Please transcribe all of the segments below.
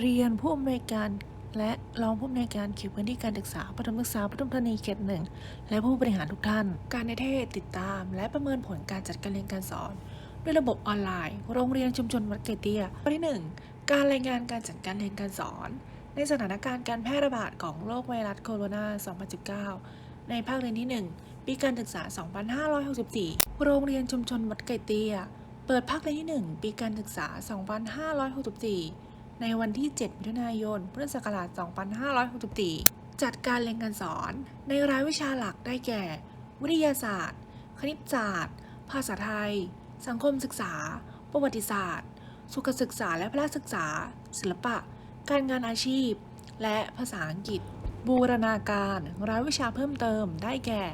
เรียนผู้อำนวยการและรองผู้อำนวยการเขตพื้นที่การศึกษาประถมศึกษาปทุมธานีเขตหนึ่งและผู้บริหารทุกท่าน การในเทศติดตาม และประเมินผลการจัดการเรียนการสอน ด้วยระบบออนไลน์ โรงเรียนชุมชนวัดเกยเตียข้อที่หนึ่งการรายงานการจัดการเรียนการสอน ในสถานการณ์การแพร่ระบาดของโรคไวรัสโคโรนา 2019 ในภาคเรียนที่ 1 ปีการศึกษา 2564 โรงเรียนชุมชนวัดไก่เตีย เปิดภาคเรียนที่ 1 ปีการศึกษา 2564 ในวันที่ 7 มิถุนายน พุทธศักราช 2564 จัดการเรียนการสอนในรายวิชาหลักได้แก่ วิทยาศาสตร์ คณิตศาสตร์ ภาษาไทย สังคมศึกษา ประวัติศาสตร์ สุขศึกษาและพละศึกษา ศิลปะ การงานอาชีพ และภาษาอังกฤษ บูรณาการรายวิชาเพิ่มเติมได้แก่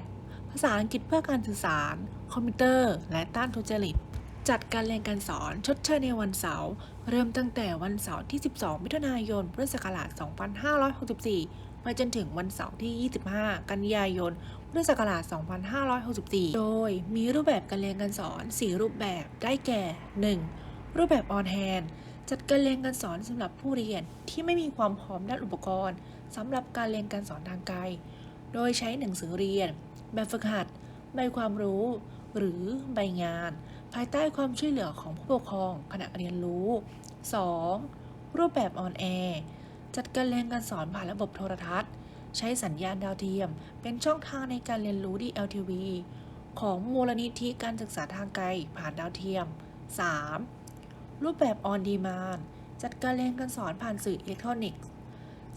ภาษาอังกฤษเพื่อการสื่อสาร คอมพิวเตอร์ และต้านทุจริต จัดการเรียนการสอนชดเชยในวันเสาร์เริ่มตั้งแต่วันเสาร์ที่ 12 มิถุนายน พุทธศักราช 2564ไปจนถึงวันเสาร์ที่ 25 กันยายน พุทธศักราช 2564 โดยมีรูปแบบการเรียนการสอน 4 รูปแบบได้แก่ 1. รูปแบบออนแฮนจัดการเรียนการสอนสำหรับผู้เรียนที่ไม่มีความพร้อมด้านอุปกรณ์สำหรับการเรียนการสอนทางไกล โดยใช้หนังสือเรียน แบบฝึกหัด ใบความรู้ หรือใบงาน ภายใต้ความช่วยเหลือของผู้ปกครองขณะเรียนรู้ 2. รูปแบบออนแอร์จัดการเรียนการสอนผ่านระบบโทรทัศน์ ใช้สัญญาณดาวเทียม เป็นช่องทางในการเรียนรู้ DLTV ของมูลนิธิการศึกษาทางไกลผ่านดาวเทียม 3. รูปแบบออนดีมานจัดการเรียนการสอนผ่านสื่ออิเล็กทรอนิกส์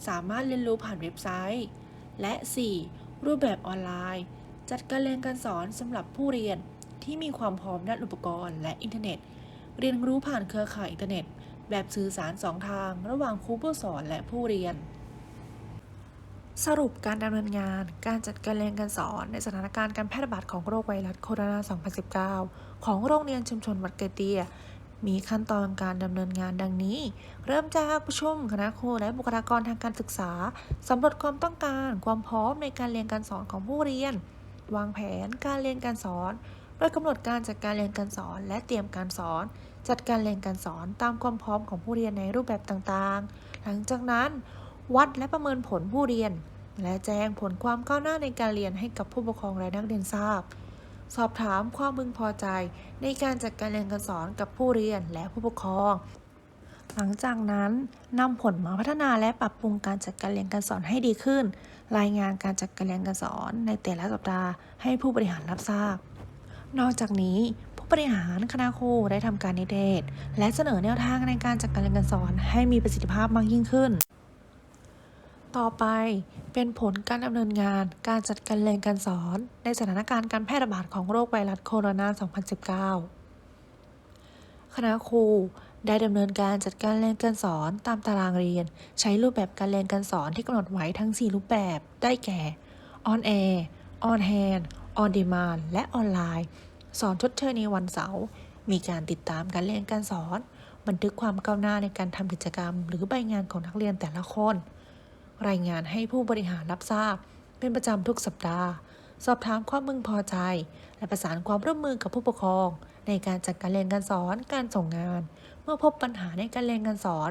สามารถเรียนรู้ผ่านเว็บไซต์ และ 4. รูปแบบออนไลน์ จัดการเรียนการสอนสำหรับผู้เรียน ที่มีความพร้อมด้านอุปกรณ์และอินเทอร์เน็ต เรียนรู้ผ่านเครือข่ายอินเทอร์เน็ต แบบสื่อสารสองทาง ระหว่างครูผู้สอนและผู้เรียน สรุปการดำเนินงาน การจัดการเรียนการสอนในสถานการณ์การแพร่ระบาดของโรคไวรัสโคโรนา 2019 ของโรงเรียนชุมชนวัดเกเตียมีขั้นตอนการดำเนินงานดังนี้ เริ่มจากประชุมคณะครูและบุคลากรทางการศึกษาสำรวจความต้องการ ความพร้อมในการเรียนการสอนของผู้เรียน วางแผนการเรียนการสอน โดยกำหนดการจัดการเรียนการสอน และเตรียมการสอน จัดการเรียนการสอนตามความพร้อมของผู้เรียนในรูปแบบต่างๆ หลังจากนั้น วัดและประเมินผลผู้เรียน และแจ้งผลความก้าวหน้าในการเรียนให้กับผู้ปกครองและนักเรียนทราบ สอบถามความพึงพอใจ ในการจัดการเรียนการสอนกับผู้เรียนและผู้ปกครองหลังจากนั้นนำผลมาพัฒนาและปรับปรุงการจัดการเรียนการสอนให้ดีขึ้น รายงานการจัดการเรียนการสอนในแต่ละสัปดาห์ให้ผู้บริหารรับทราบ นอกจากนี้ผู้บริหารคณะครูได้ทำการนิเทศ และเสนอแนวทางในการจัดการเรียนการสอนให้มีประสิทธิภาพมากยิ่งขึ้น ต่อไปเป็นผลการดำเนินงานการจัดการเรียนการสอน ในสถานการณ์การแพร่ระบาดของโรคไวรัสโคโรนา 2019 คณะครูได้ดำเนินการจัดการเรียนการสอนตามตารางเรียน ใช้รูปแบบการเรียนการสอนที่กำหนดไว้ทั้ง 4 รูปแบบได้แก่ On Air On Hand On Demand และออนไลน์ สอนชดเชยในวันเสาร์ มีการติดตามการเรียนการสอน บันทึกความก้าวหน้าในการทำกิจกรรม หรือใบงานของนักเรียนแต่ละคน รายงานให้ผู้บริหารรับทราบ เป็นประจำทุกสัปดาห์ สอบถามความมึงพอใจ และประสานความร่วมมือกับผู้ปกครอง ในการจัดการเรียนการสอน การส่งงาน เมื่อพบปัญหาในการเรียนการสอน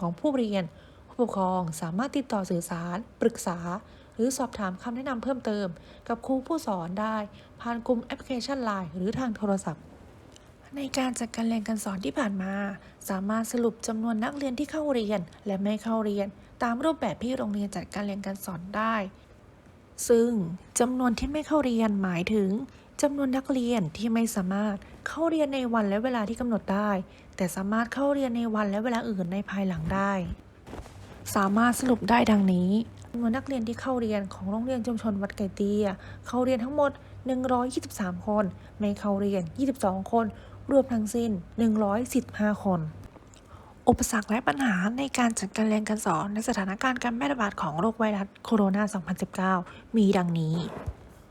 ของผู้เรียน ผู้ปกครองสามารถติดต่อสื่อสาร ปรึกษา หรือสอบถามคำแนะนำเพิ่มเติม กับครูผู้สอนได้ ผ่านกลุ่มแอปพลิเคชัน Line หรือทางโทรศัพท์ ในการจัดการเรียนการสอนที่ผ่านมา สามารถสรุปจำนวนนักเรียนที่เข้าเรียนและไม่เข้าเรียน ตามรูปแบบที่โรงเรียนจัดการเรียนการสอนได้ ซึ่งจำนวนที่ไม่เข้าเรียนหมายถึงจำนวนนักเรียนที่ไม่สามารถเข้าเรียนในวันและเวลาที่กำหนดได้ แต่สามารถเข้าเรียนในวันและเวลาอื่นในภายหลังได้ สามารถสรุปได้ดังนี้ จำนวนนักเรียนที่เข้าเรียนของโรงเรียนชุมชนวัดไก่เตี้ยเข้าเรียนทั้งหมด 123 คน ไม่เข้าเรียน 22 คน รวมทั้งสิ้น 115 คน อุปสรรคและปัญหาในการจัดการเรียนการสอนในสถานการณ์การแพร่ระบาดของโรคไวรัสโคโรนา 2019 มีดังนี้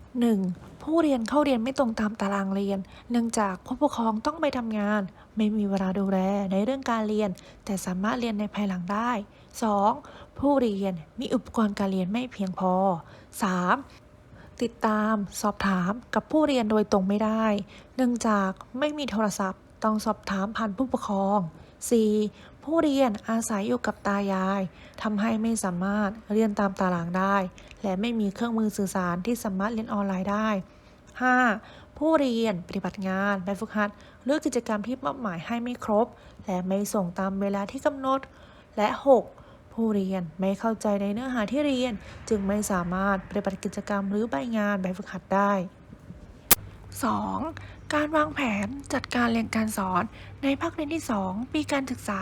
1. ผู้เรียนเข้าเรียนไม่ตรงตามตารางเรียน เนื่องจากผู้ปกครองต้องไปทำงาน ไม่มีเวลาดูแลในเรื่องการเรียน แต่สามารถเรียนในภายหลังได้ 2. ผู้เรียนมีอุปกรณ์การเรียนไม่เพียงพอ 3. ติดตามสอบถามกับผู้เรียนโดยตรงไม่ได้ เนื่องจากไม่มีโทรศัพท์ ต้องสอบถามผ่านผู้ปกครอง 4. ผู้เรียนอาศัยอยู่กับตายายทำให้ไม่สามารถเรียนตามตารางได้ และไม่มีเครื่องมือสื่อสารที่สามารถเรียนออนไลน์ได้ 5. ผู้เรียนปฏิบัติงานแบบฝึกหัดหรือกิจกรรมที่มอบหมายให้ไม่ครบ และไม่ส่งตามเวลาที่กำหนด และ 6. ผู้เรียนไม่เข้าใจในเนื้อหาที่เรียน จึงไม่สามารถปฏิบัติกิจกรรมหรือใบงานแบบฝึกหัดได้ 2. การวางแผนจัดการเรียนการสอน ในภาคเรียนที่ 2 ปีการศึกษา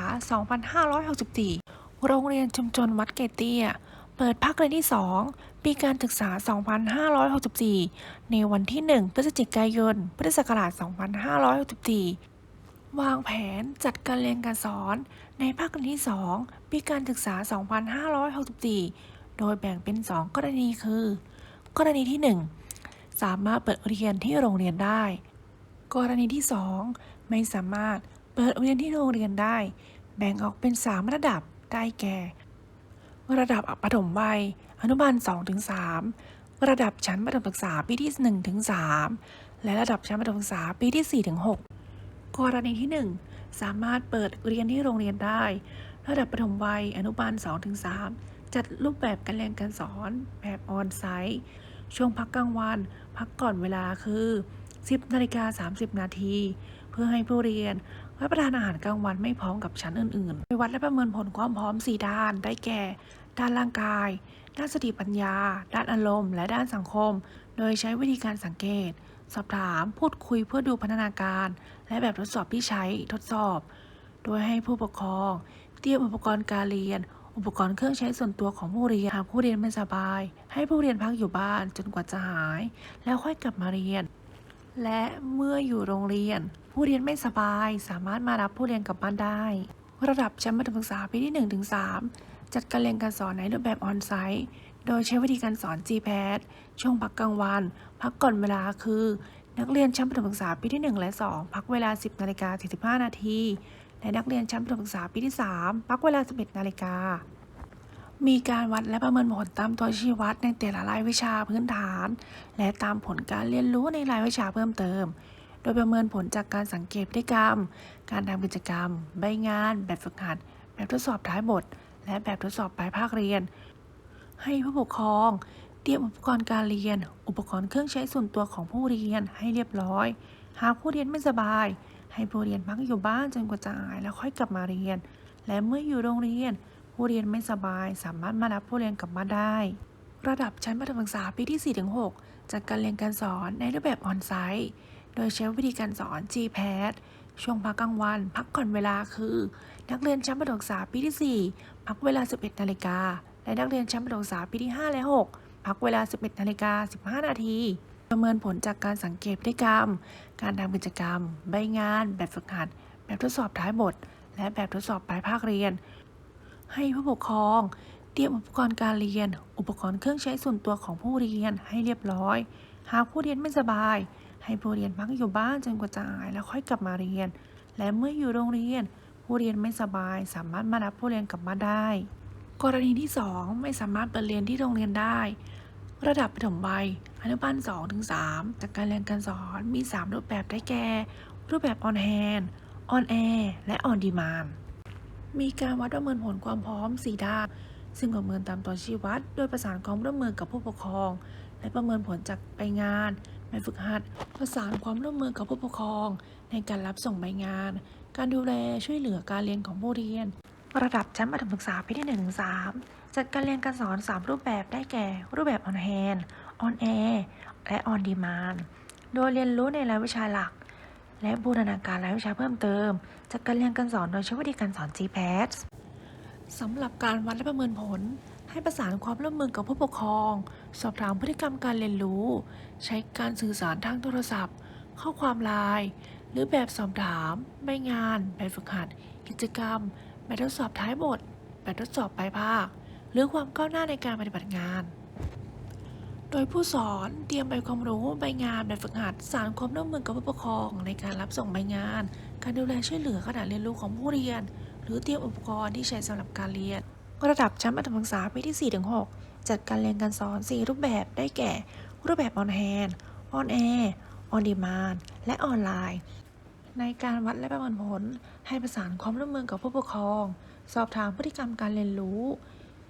2564 โรงเรียนชุมชนวัดเกเตี้ยเปิดภาคเรียนที่ 2 ปีการศึกษา 2564 ในวันที่ 1 พฤศจิกายน พุทธศักราช 2564 วางแผนจัดการเรียนการสอนในภาคเรียนที่ 2 ปีการศึกษา 2564 โดยแบ่งเป็น 2 กรณีคือ กรณีที่ 1 สามารถเปิดเรียนที่โรงเรียนได้ กรณีที่ 2 ไม่สามารถเปิดเรียนที่โรงเรียนได้ แบ่งออกเป็น 3 ระดับได้แก่ ระดับปฐมวัย อนุบาล 2-3 ระดับชั้นประถมศึกษาปีที่ 1-3 และระดับชั้นประถมศึกษาปีที่ 4-6 กรณีที่ 1 สามารถเปิดเรียนที่โรงเรียนได้ ระดับประถมวัยอนุบาล 2-3 จัดรูปแบบการเรียนการสอนแบบออนไซต์ ช่วงพักกลางวัน พักก่อนเวลาคือ 10นาฬิกา30 นาที เพื่อให้ผู้เรียนรับประทานอาหารกลางวันไม่พร้อมกับชั้นอื่นๆ ไปวัดและประเมินผลความพร้อม 4 ด้าน ได้แก่ ด้านร่างกาย ด้านสติปัญญา ด้านอารมณ์ และด้านสังคม โดยใช้วิธีการสังเกต สอบถาม พูดคุยเพื่อดูพัฒนาการ และแบบทดสอบที่ใช้ทดสอบ โดยให้ผู้ปกครอง เตรียมอุปกรณ์การเรียน อุปกรณ์เครื่องใช้ส่วนตัวของผู้เรียนหากผู้เรียนไม่สบาย ให้ผู้เรียนพักอยู่บ้านจนกว่าจะหาย แล้วค่อยกลับมาเรียน และเมื่ออยู่โรงเรียน ผู้เรียนไม่สบาย สามารถมารับผู้เรียนกลับบ้านได้ ระดับชั้นมัธยมศึกษาปีที่ 1-3จัดการเรียนการสอนในรูปแบบออนไซต์ โดยใช้วิธีการสอน GPAD ช่วงพักกลางวัน พักก่อนเวลาคือ นักเรียนชั้นประถมศึกษาปีที่ 1 และ 2 พักเวลา 10นาฬิกา45นาทีและนักเรียนชั้นประถมศึกษาปีที่ 3 พักเวลา 11นาฬิกามีการวัดและประเมินผลตามตัวชี้วัดในแต่ละรายวิชาพื้นฐาน และตามผลการเรียนรู้ในรายวิชาเพิ่มเติม โดยประเมินผลจากการสังเกตพฤติกรรม การทำกิจกรรม ใบงาน แบบฝึกหัด แบบทดสอบท้ายบท และแบบทดสอบปลายภาคเรียน ให้ผู้ปกครอง เตรียมอุปกรณ์การเรียน อุปกรณ์เครื่องใช้ส่วนตัวของผู้เรียนให้เรียบร้อย หากผู้เรียนไม่สบาย ให้ผู้เรียนพักอยู่บ้านจนกว่าจะหายแล้วค่อยกลับมาเรียน และเมื่ออยู่โรงเรียน ผู้เรียนไม่สบายสามารถมารับผู้เรียนกลับมาได้ ระดับชั้นประถมศึกษาปีที่ 4-6จัดการเรียนการสอนในรูปแบบออนไซต์ โดยใช้วิธีการสอน GPAD ช่วงพักกลางวัน พักก่อนเวลาคือ นักเรียนชั้นประถมศึกษาปีที่ 4 พักเวลา 11 นาฬิกา และนักเรียนชั้นประถมศึกษาปีที่ 5 และ 6 พักเวลา 11นาฬิกา15 นาที ประเมินผลจากการสังเกตพฤติกรรม การทำกิจกรรม ใบงาน แบบฝึกหัด แบบทดสอบท้ายบท และแบบทดสอบปลายภาคเรียน ให้ผู้ปกครอง เตรียมอุปกรณ์การเรียน อุปกรณ์เครื่องใช้ส่วนตัวของผู้เรียนให้เรียบร้อย หากผู้เรียนไม่สบาย ให้ผู้เรียนพักอยู่บ้านจนกว่าจะหายแล้วค่อยกลับมาเรียน และเมื่ออยู่โรงเรียน ผู้เรียนไม่สบายสามารถมารับผู้เรียนกลับมาได้ กรณีที่ 2 ไม่สามารถเปิดเรียนที่โรงเรียนได้ ระดับประถมวัยอนุบาล2-3จากการเรียนการสอนมี 3 รูปแบบได้แก่ รูปแบบออนแฮนออนแอร์และออนดีมานมีการวัดประเมินผลความพร้อม 4 ด้าน ซึ่งประเมินตามตัวชี้วัด โดยประสานความร่วมมือกับผู้ปกครอง และประเมินผลจากใบงานใบฝึกหัด ประสานความร่วมมือกับผู้ปกครอง ในการรับส่งใบงาน การดูแลช่วยเหลือการเรียนของผู้เรียน ระดับชั้นประถมศึกษาปีที่1-3ถึง3จัดการเรียนการสอน 3 รูปแบบได้แก่ รูปแบบออนแฮนออนแอร์และออนดีมานโดยเรียนรู้ในรายวิชาหลัก และบูรณาการรายวิชาเพิ่มเติม จากการเรียนการสอนโดยใช้วิธีการสอน GPAD สำหรับการวัดและประเมินผล ให้ประสานความร่วมมือกับผู้ปกครอง สอบถามพฤติกรรมการเรียนรู้ ใช้การสื่อสารทางโทรศัพท์ ข้อความไลน์หรือแบบสอบถาม ใบงาน แบบฝึกหัด กิจกรรม แบบทดสอบท้ายบท แบบทดสอบปลายภาค หรือความก้าวหน้าในการปฏิบัติงาน โดยผู้สอนเตรียมใบความรู้ ใบงานแบบฝึกหัด สารความร่วมมือกับผู้ปกครอง ในการรับส่งใบงาน การดูแลช่วยเหลือขณะเรียนรู้ของผู้เรียน หรือเตรียมอุปกรณ์ที่ใช้สำหรับการเรียน ระดับชั้นประถมศึกษาปีที่ 4-6 จัดการเรียนการสอน 4 รูปแบบได้แก่ รูปแบบออนแฮนออนแอร์ออนดีมานและออนไลน์ ในการวัดและประเมินผล ให้ประสานความร่วมมือกับผู้ปกครอง สอบถามพฤติกรรมการเรียนรู้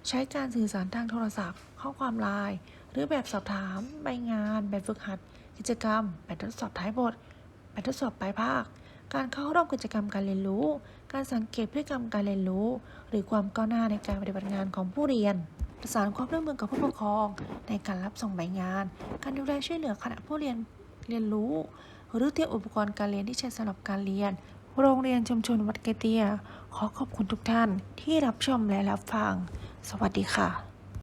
ใช้การสื่อสารทางโทรศัพท์ ข้อความไลน์ หรือแบบสอบถาม ใบงาน แบบฝึกหัด กิจกรรม แบบทดสอบท้ายบท แบบทดสอบปลายภาค การเข้าร่วมกิจกรรมการเรียนรู้ การสังเกตพฤติกรรมการเรียนรู้ หรือความก้าวหน้าในการปฏิบัติงานของผู้เรียนประสานความร่วมมือกับผู้ปกครอง ในการรับส่งใบงาน การดูแลช่วยเหลือขณะผู้เรียนเรียนรู้ หรือเตรียมอุปกรณ์การเรียนที่ใช้สำหรับการเรียน โรงเรียนชุมชนวัดเกเตีย ขอขอบคุณทุกท่านที่รับชมและรับฟัง สวัสดีค่ะ